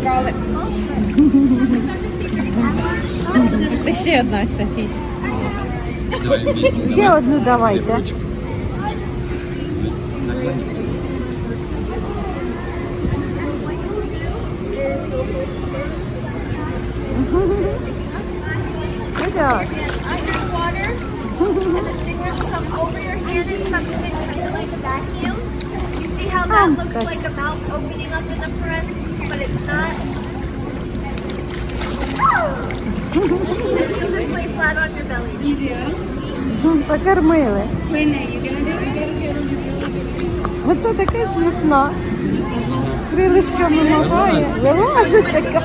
чекали. Ти ще одна Софій. Ще одну давайте. Так. and the stinger will come over your hand and suction it kind of like a vacuum. You see how that Oh, looks like a mouth opening up in the front, but it's not. you just lay flat on your belly. Покормили. Ото така смішна. Крилишками махає. Вилазить така.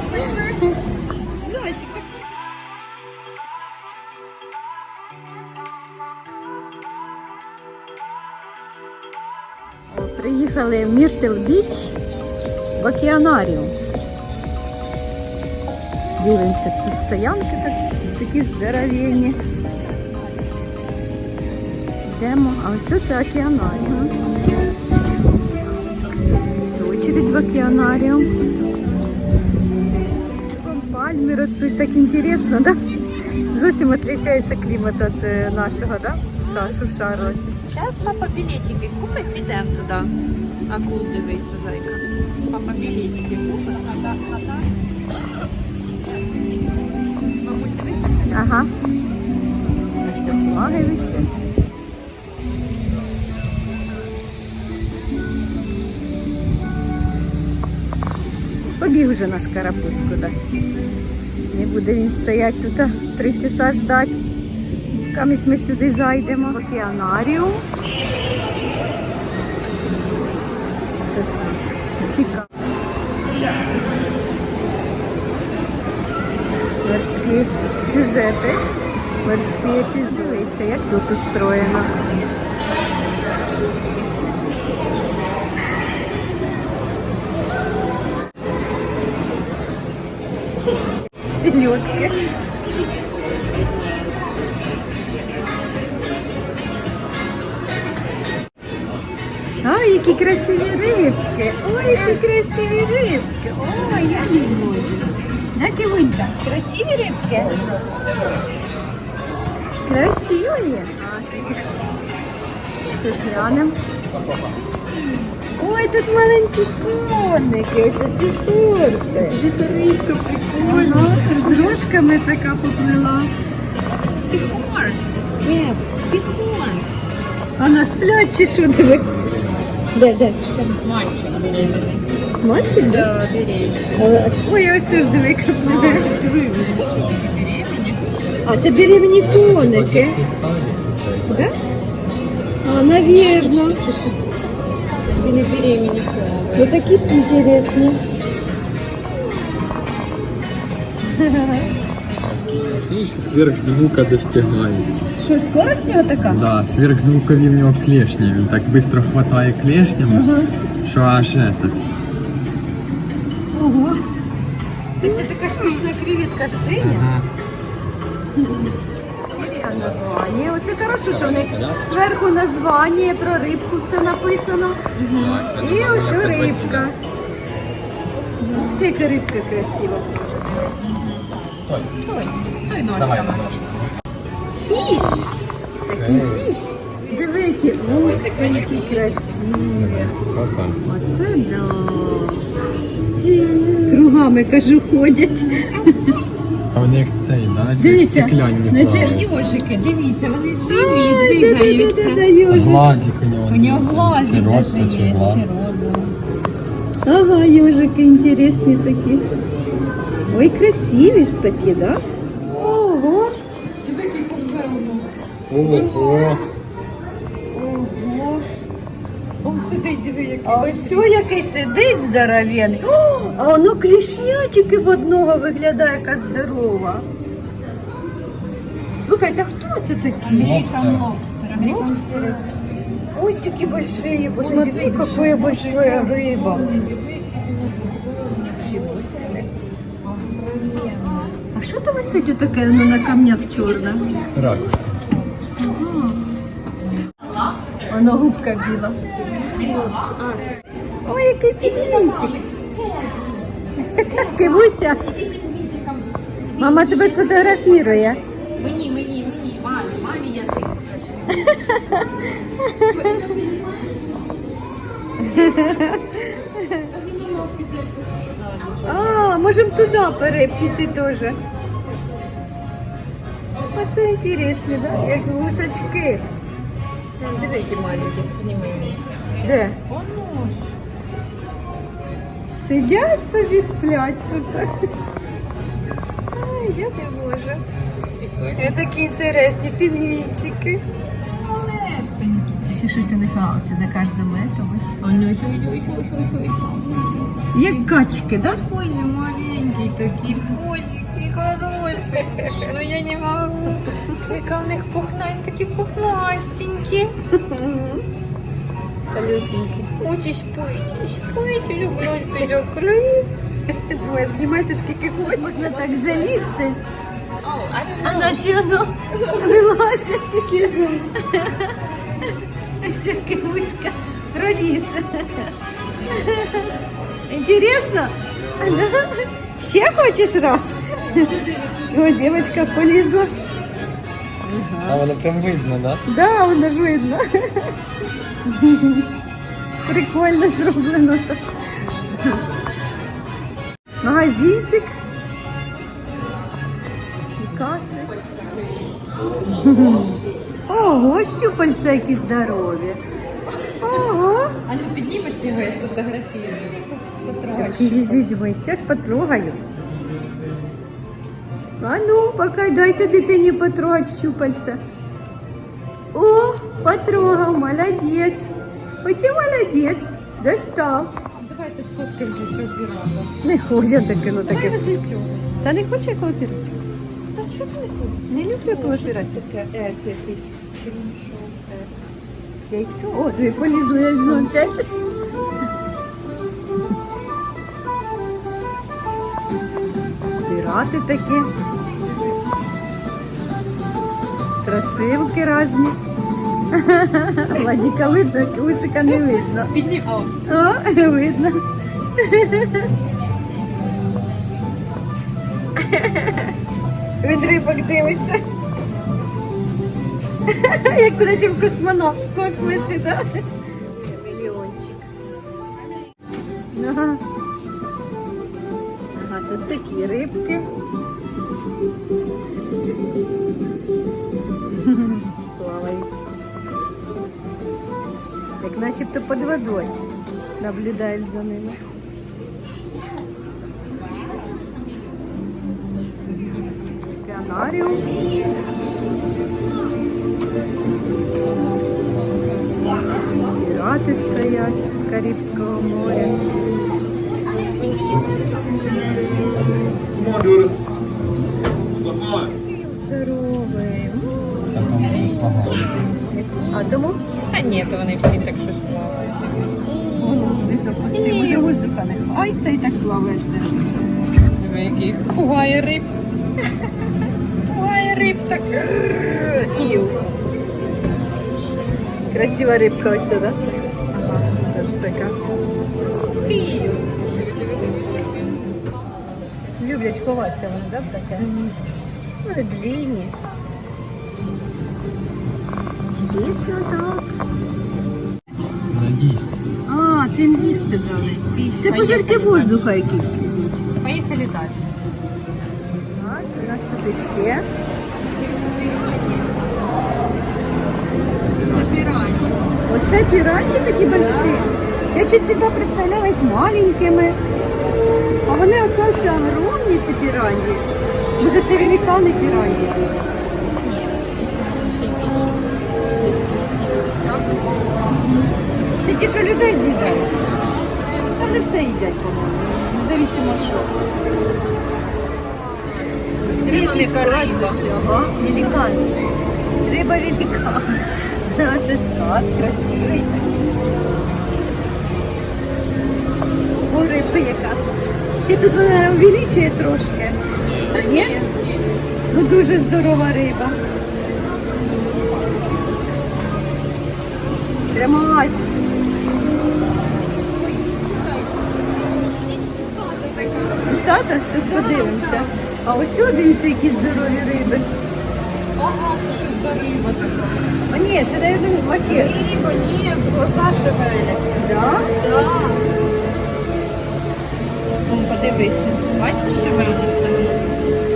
Приїхали в Міртл Біч в океанаріум. Дивимося, ці стоянки так, такі здоровенні. Йдемо, а ось це океанаріум. Очередь в океанаріум. Пальми ростуть, так інтересно, да? Зовсім відрізняється клімат від е, нашого, да? Шашу в Шарлоті. Зараз папа білетики купить, підемо туди. Акул дивиться, зайка. Папа білетики купить, а так, а так. Мабуть. Ага. Ось флаги висять. Побіг вже наш карапуз кудись. Не буде він стояти тут три часа ждати. Камісь ми сюди зайдемо. Океанаріум. Тут Цікаво. морські сюжети, морські епізоди. Це як тут устроєно. Селедки. Які красиві рибки. Ой, які красиві рибки. Ой, я не можу. Да, Кивунька, красиві рибки? Красиві. Щось глянемо. Ой, тут маленькі коники, ось ці курси. Це рибка прикольна. З рожками така поплила. Сіхорс. Кеп, сіхорс. Вона сплять чи що диви? Де, де? Це мальчик беременний. Мальчик, да? Да, бережний. Але- Ой, ось ж диви, яка пливе. Тут диви, вони всі беременні. А це беременні коники. Да? А, навірно. Це не беременні Ну такі ж Інтересні. Сверхзвука достигає. Що, скорость у нього така? Да, сверхзвукові в нього клешні. Він так швидко хватає клешнями, що аж этот. Ого. Так це така смішна креветка синя. А названня. Оце хорошо, що в них зверху названня про рибку все написано. І ось рибка. Ух ти, яка рибка красива. Стой, Стой, ножками. на ножки. Фіш. Такий фіс. Диви, які ось які красиві. Опа. Оце да. Кругами, кажу, ходять. А вони як цей, да? Дивіться, стеклянні наче плавають. Йожики, дивіться, вони живі, двигаються. Глазик у нього. У нього глазик Чи рот, то чи є, глаз. чи рот. Ага, ежики інтересні такі. Ой, красиві ж такі, да? Ого! Ого. Ого! Он сидить, диви, як. А ось що який сидить здоровенний. О, а воно клішня тільки в одного виглядає, яка здорова. Слухайте, а хто це такі? Американ лобстер. Лобстери. Ой, такие большие, посмотри, какая большая рыба. Ничего себе. А що там висить таке воно на камнях чорне? Ракушка. Воно губка біла. Ой, який підлінчик. Кивуся. Мама тебе сфотографірує. Мені, мені, мені, мамі, мамі язик. А, можемо туди перепіти теж. А це інтересно, да? як гусачки. Диви, які маленькі, зніми. Де? Воно ж. Сидять собі, сплять тут. Ай, я не можу. Ось такі інтересні пінгвінчики. Малесенькі. Ще щось у них це на кожному етому. Ну. Як качки, да? Ой, такий, бозики, хорошенький. Ну я не могу. Яка в них пухнань, такі пухнастенькі. Колесенькі. Ось і спить, і спить, люблю закрив. Двоє знімайте скільки хочете. Можна так залізти. А наші воно вилазять тільки. Всяке вузька проліз. Інтересно? Да? Ще хочеш раз? О, дівчинка полізла. А воно прям видно, да? Да, воно ж видно. Прикольно зроблено так. Магазинчик. І каси. Ого, щупальця які здорові. Ого. А ну піднімеш його, я сфотографірую. Потрогай. Ой, зараз потрогаю. А ну, поки дайте дитині потрогати щупальця. О, потрогав, молодець. Оті молодець. Достав. Давайте сфоткаємо вже цього пірата. Не ходять таке, ну таке. цього. Та не хоче колопірати? Та чого ти не ходиш? Не люблю колопірати. Таке, е, це якийсь скріншот. Яйцо. О, ви полізли я знову опять. Пірати такі. Страшилки різні. Владіка видно, Кусика не видно. Піднім, а, О, видно. Він рибок дивиться. Як наче в космонавт в космосі, да? Мільйончик. Ага. Ага, тут такі рибки. начебто під водою. Наблюдаєш за ними. Океанаріум. Пірати стоять Карибського моря. Здоровий. А тому щось погано. А тому Та ні, то вони всі так плаваєш. Диви, який пугає риб. Пугає риб так. Іл. Красива рибка ось сюди. Ага, теж така. Іл. Люблять ховатися вони, так, таке? Вони длинні. Звісно, так. Це пузирки воздуха якісь. Поїхали далі. Так, у нас тут іще. Це пірані. Оце пірані такі больші. Я щось завжди представляла їх маленькими. А вони, оказується, огромні ці пірані. Може, це великани пірані. Ще. Це ті, що людей з'їдають. Вони все їдять, по-моєму. Независимо що. Велика риба. Ага, великан. Риба великан. Це скат красивий. О, риба яка. Ще тут вона увеличує трошки. А ні? Ну дуже здорова риба. Прямо оазіс. Вусата? Зараз подивимося. А ось сюди, дивіться, які здорові риби. Ага, це щось за риба така. А ні, це один макет. Риба, ні, глаза шевеляться. Да? Да. Ну, подивися. Бачиш, шевеляться?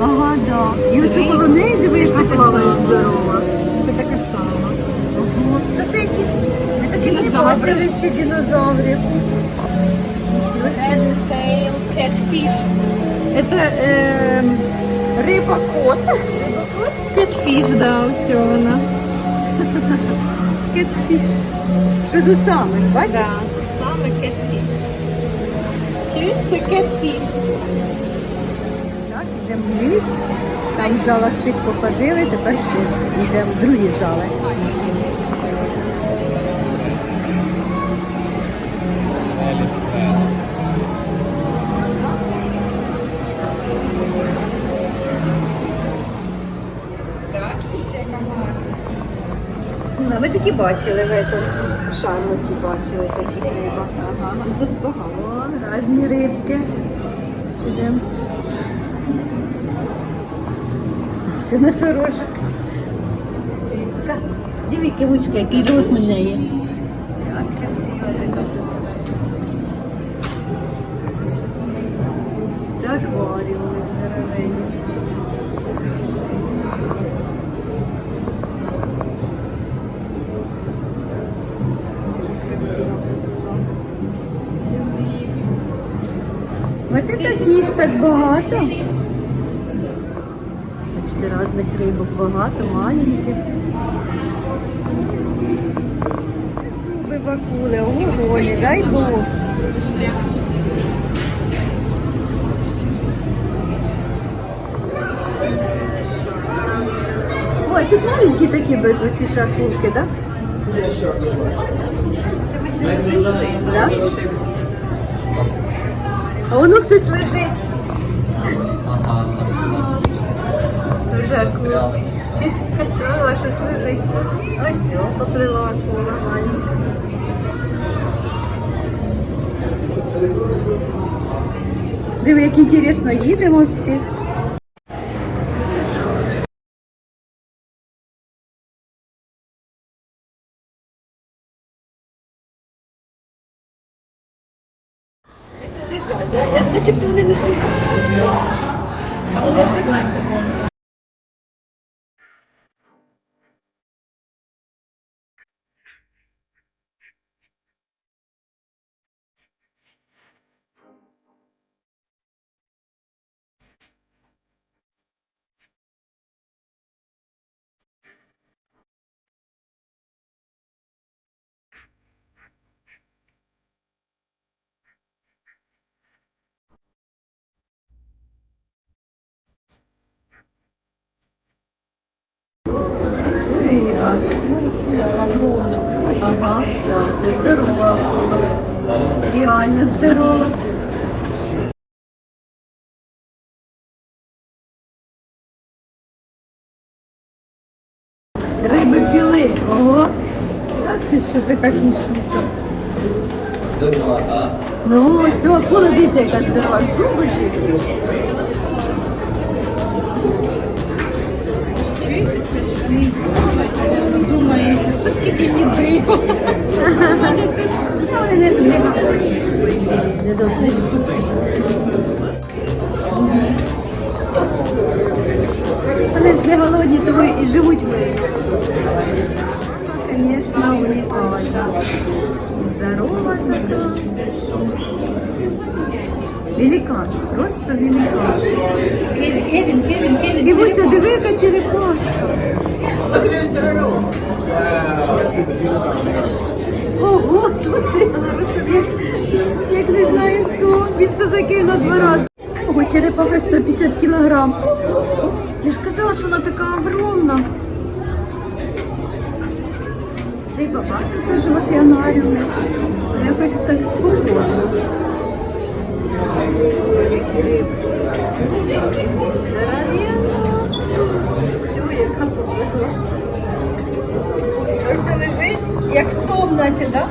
Ага, да. І ось около неї дивиш, Така така плаває здорова. Це така сама. Ага. Та це якісь ми такі не Динозаври. бачили ще динозаврів. Нічого собі. Catfish. Это е, риба-кот. Catfish, да, все вона. Кетфіш. Що з усами, бачиш? Да, саме catfish. Чуєш, це catfish. Так, йдемо вниз. Там в залах тих походили, тепер ще йдемо в другі зали. А ми такі бачили в этом шармуті, бачили такі риба. Ага, тут багато. Різні рибки. Все носорожок. Дивіться, кивучка, який рот у неї. Ця красива риба. Це акваріуми здоровенні. Все красиво. Это фіш так багато. Бачите, різних рибок багато, маленьких. Зуби бакули, ого, не дай Бог. Ой, тут маленькі такі оці шакулки, так? Да? А воно хтось лежить. Жарко. Права, щось лежить. Ось, о, поплила акула маленька. Диви, як інтересно, їдемо всі. Начебто вони не Риба. Ти що така кишниця. Ну, все, акула, дивіться, яка здорова. Зуби. Чуєте, ж вони думають, думають, це скільки їди. Вони не не. Не. Вони ж не голодні, тому і живуть ми. Звісно, унікальна. Здорова така. Великан, просто великан. Кевін, Кевін, Кевін, Кевін. Дивися, диви, яка черепашка. Ого, слушай, вона просто як, як не знаю хто, більше закинув на два рази. Ого, черепаха 150 кілограм. Я ж казала, що вона така огромна. Та й багато теж в океанаріумі. Якось так спокійно. Які Все, яка поплила. Ось лежить, як сон, наче, так? Да?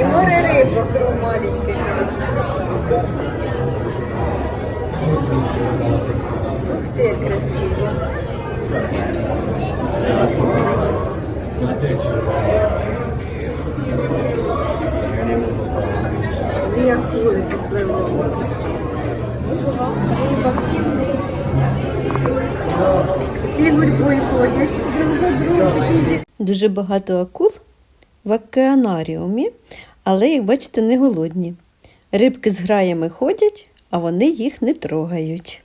І море риб вокруг маленьких. Ух ти, Дуже багато акул в океанаріумі, але, як бачите, не голодні. Рибки з граями ходять, а вони їх не трогають.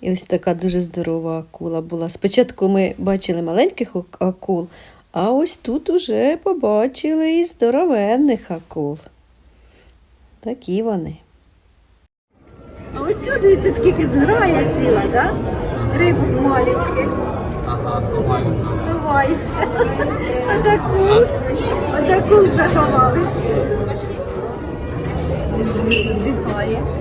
І ось така дуже здорова акула була. Спочатку ми бачили маленьких акул, а ось тут уже побачили і здоровенних акул. Такі вони. А ось сюди дивіться, скільки зграє ціла, да? Рибок маленьких. Ага, ховаються. Ховаються. Отаку. Отаку заховались. Дихає.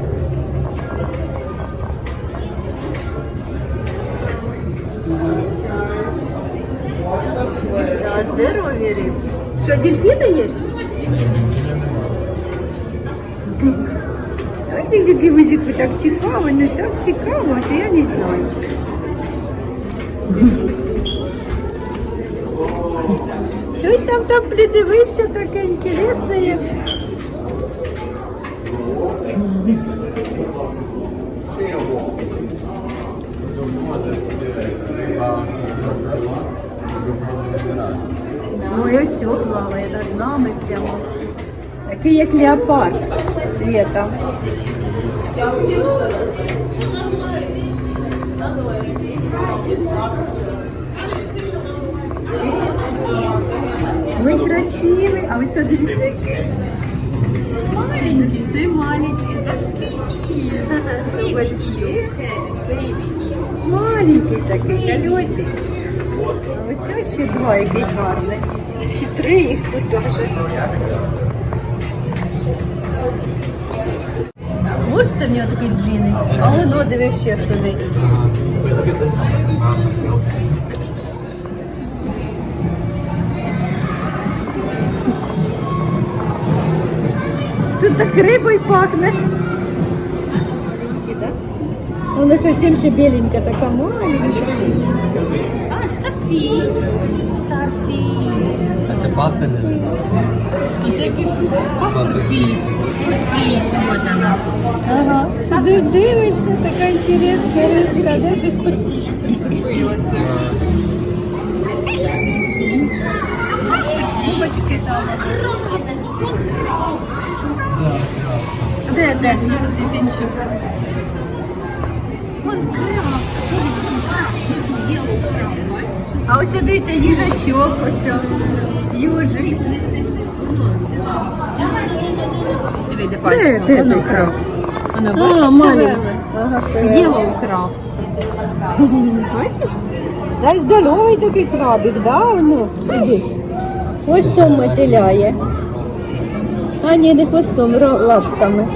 Да, здорові риби. Що, дельфіни є? А ти такі вузику так цікаво, не так цікаво, що я не знаю. Щось там там придивився, таке інтересне. Ну і все плаває над нами прямо. Такий як леопард цвітом. Ой, красивий, а ось дивіться, який. Маленький, це маленький, такий. Большой. Маленький такий, колесик. Ось ось ще два, який гарний. Чи три їх тут теж. Хвост в нього такий длинний, а воно диви ще сидить. Тут так рибою пахне. Вона совсем ще біленька, така маленька. А, старфіш. Старфіш. А це пафини? І це якийсь паферфіш. Фіш, от вона. Ага. Сидить, дивиться, така інтересна рибка. Це да? десь старфіш прицепилася. Там. Де, де? Краб. Краб. Бачиш? А ось дивіться, їжачок, ось. Южик. Диви, де Де, пальці. де Воно той краб? Воно А, бачиш? Ага, краб. Бачиш? Дай здоровий такий крабик, да, воно сидить. Хвостом мотиляє. А ні, не хвостом, лапками.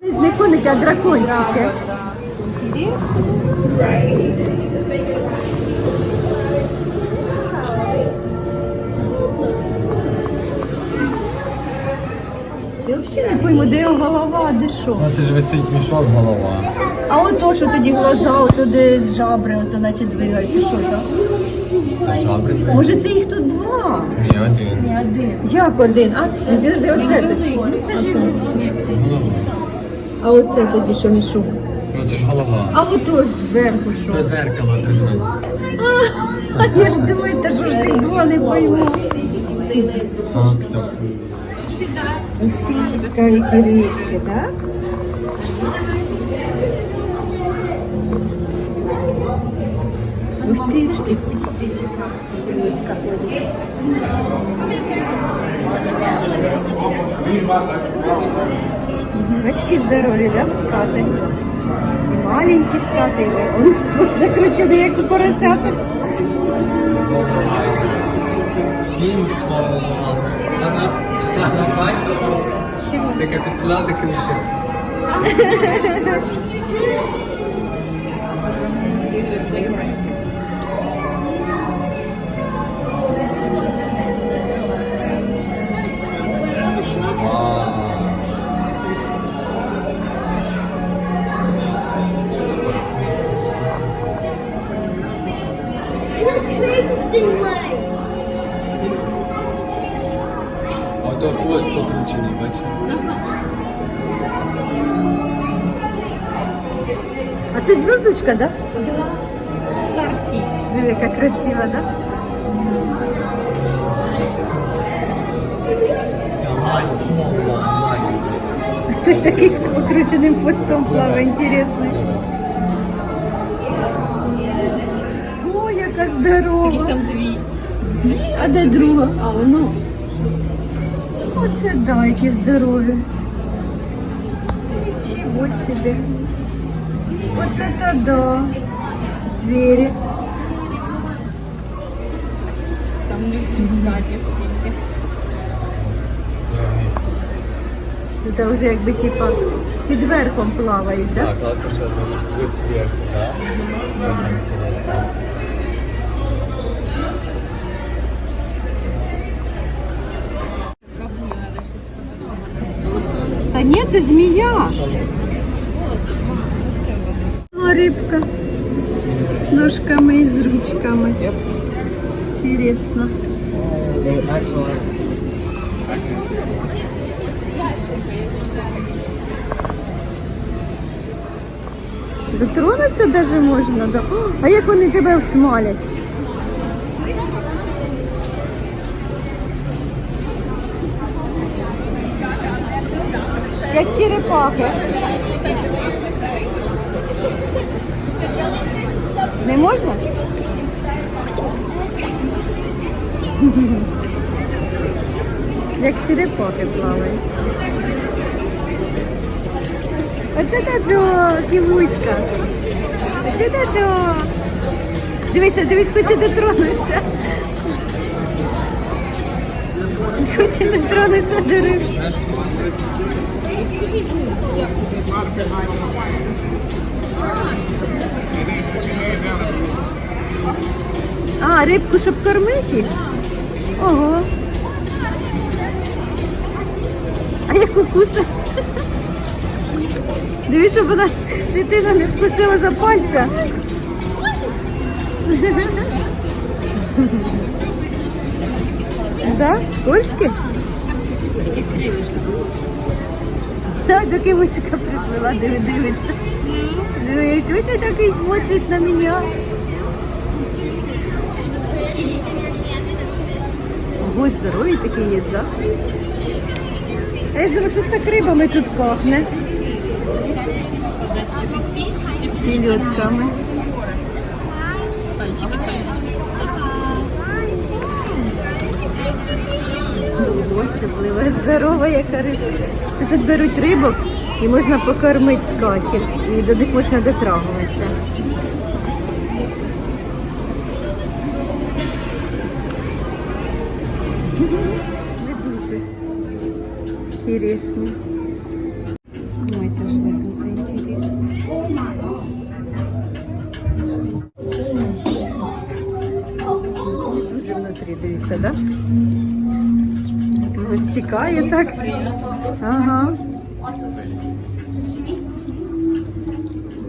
Не коники, а Интересно. Я взагалі не пойму, де його голова, де що. Ну це ж висить мішок голова. А от то, що тоді глаза, ото де з жабри, ото наче двигаються, що там? Жабри дві. Може це їх тут два? Ні, один. Не один. Як один? А, підожди, оце тоді. Голова. А оце тоді що мішок? Ну це ж голова. А ото зверху що? То зеркало ти? А я ж думаю, та що ж тих два не пойму. Так, так. Ух ти, яка які рідки, так? Ух ти, скільки Бачки здорові, да, скати? Маленькі скати, он хвост закручений, як у поросята. Він Таке підклади книжки. Stingray. А то хвост покручений, бачиш? А це зв'язочка, да? Старфіш. Диви, яка красива, да? Маю, смол, маю. Той такий з покрученим хвостом плаває, інтересний. О, яка Яких здорова. там дві. А де друга? А, воно. Оце да, які здорові. Нічого собі. Вот это да. Звірі. Там не скатів скільки. Тут вже якби типа під верхом плавають, да? Так, классно, что это есть вид сверху, да? Очень ні, це змія. О, рибка. З ножками і з ручками. Інтересно. Дотронутися навіть можна. Да. О, а як вони тебе всмалять? Черепахи. Не можна? Як черепахи плавають. Оце та до, ківуська. Оце та до. Дивися, дивись, хоче дотронутися. Хоче дотронутися до рибки. А, рибку, щоб кормити? Ого. А як укуса? Дивись, щоб вона дитина не вкусила за пальця. Да? Скользке? Тільки крилишки. Да, до кивусика приплила, диви, дивиться. Дивись, хто такий смотрить на мене? Ого, здоровий такий є, да? А я ж думаю, що так рибами тут пахне. Селедками. Ого, Особлива, здорова яка риба. Тут беруть рибок і можна покормити скатів. І до них можна дотрагуватися. Медузи. Интересно. Стікає так. Ага.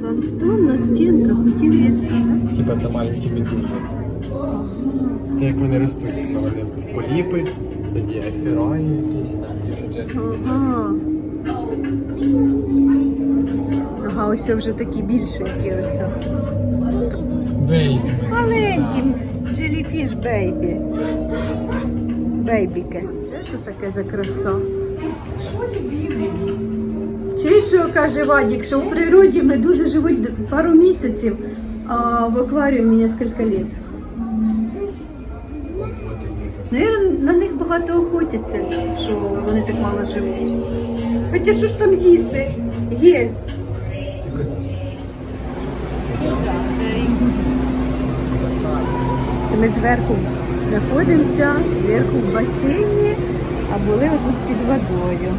Планктон на стінках, інтересно? Типа це маленькі медузи. Це як вони ростуть, типа вони поліпи, тоді ефіраї якісь там, і вже Ага. Ага, ось вже такі більшенькі ось. Бейбі. Маленькі. Jellyfish baby. Бейбіки. Що таке за краса? Чи що каже Вадік, що в природі медузи живуть пару місяців, а в акваріумі кілька років. Наверно, на них багато охотяться, що вони так мало живуть. Хоча що ж там їсти? Гель. Це ми зверху знаходимося, зверху в басейні, а були отут під водою.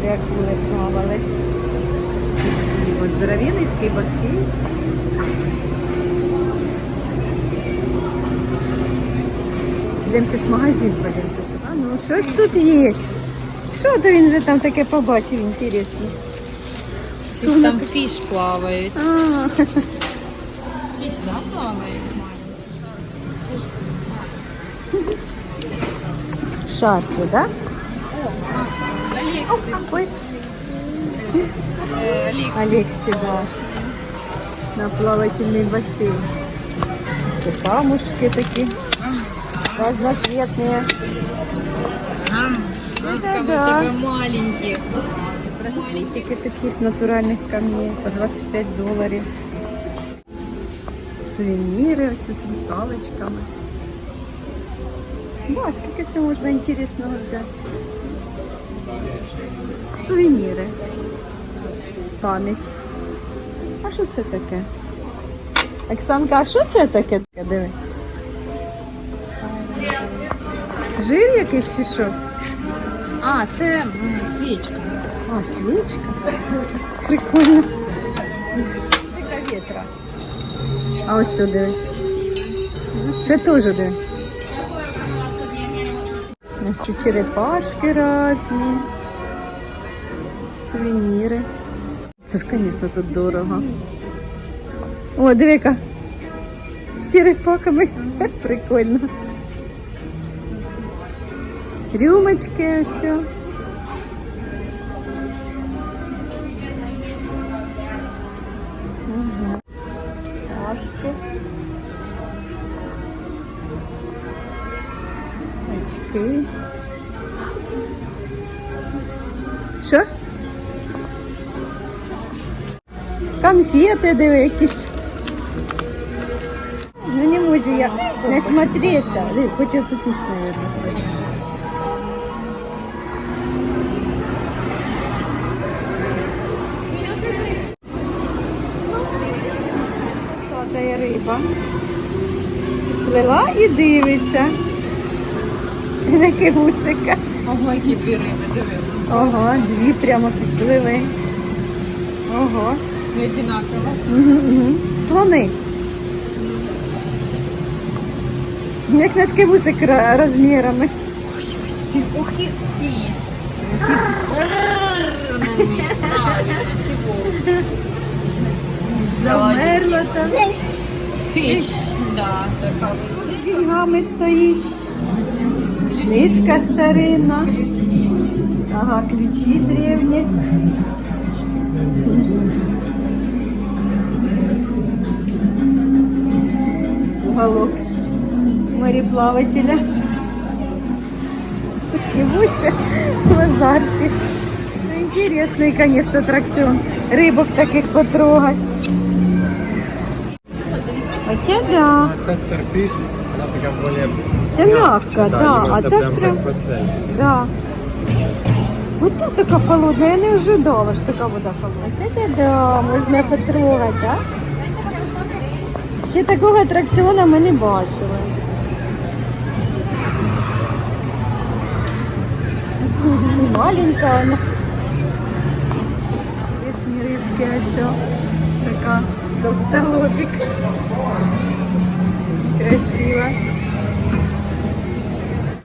Де акули плавали. Красиво. Здоровенний такий басейн. Йдемо зараз в магазин подивимося. Що... А ну щось тут є. Що то він же там таке побачив, інтересно. Там фіш плавають. А, Фіш, да, шарфі, да? Алексей, да. На плавательный бассейн. Все камушки такие. Разноцветные. Да-да. маленьких. Браслетики такие с натуральных камней по 25 долларов. Сувениры все с русалочками. Ну, а сколько всего можно интересного взять? Сувеніри. В пам'ять. А що це таке? Оксанка, а що це таке? Диви. Жир якийсь чи що? А, це м, свічка. А, свічка. Прикольно. Це вітра. А ось сюди. Це теж де. Ці черепашки різні. Сувеніри. Це ж, звісно, тут дорого. О, диви-ка. З черепаками. Прикольно. Рюмочки, все. Конфети диви якісь. Ну не можу я не смотреться. Хоче тупіш, мабуть, Сотає риба. Плила і дивиться. На кивусика. Ого, які дві риби, диви. Ого, дві прямо підпливи. Ого. Не одинаково. Угу, угу. Слони. Як наш кивусик розмірами. Ух. Ну, чого? Замерла там. Фіш. Да, така З деньгами стоїть. Книжка старинна. Ага, ключі древні. Уголок мореплавателя. Кивуся в азарте. Ну, Интересный, конечно, аттракцион. Рыбок таких потрогать. Хотя да. А це старфіш, вона така более... Це м'яка, да, а це так прям прям, по цей. да. Вот тут така холодна, я не ожидала, що така вода холодна. Це да, можна потрогати, да? Ще такого атракціону ми не бачили. Маленька вона. Різні рибки, ось. Така толстолобик. Красиво.